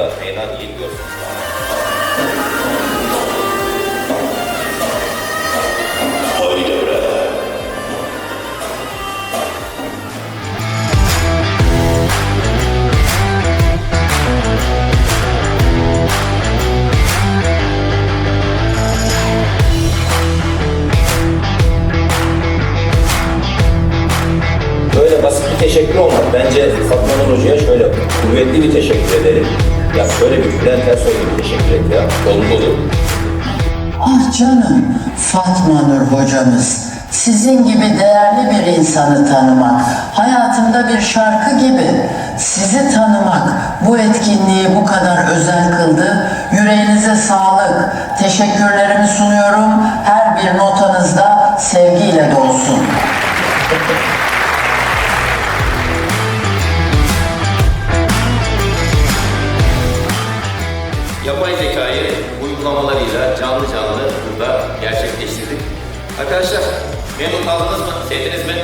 bekliyorsunuz. Haydi bre. Böyle basit bir teşekkür olmaz. Bence Fatma Hoca'ya şöyle kuvvetli bir teşekkür ederim. Ya şöyle bir Bülent Ersoy gibi teşekkür et ya. Dolu dolu. Ah canım Fatma Nur hocamız. Sizin gibi değerli bir insanı tanımak, hayatımda bir şarkı gibi sizi tanımak bu etkinliği bu kadar özel kıldı. Yüreğinize sağlık. Teşekkürlerimi sunuyorum. Her bir notanızda sevgiyle dolsun. Yapay zekayı uygulamalarıyla canlı canlı burada gerçekleştirdik. Arkadaşlar memnun kaldınız mı? Sevdiniz mi?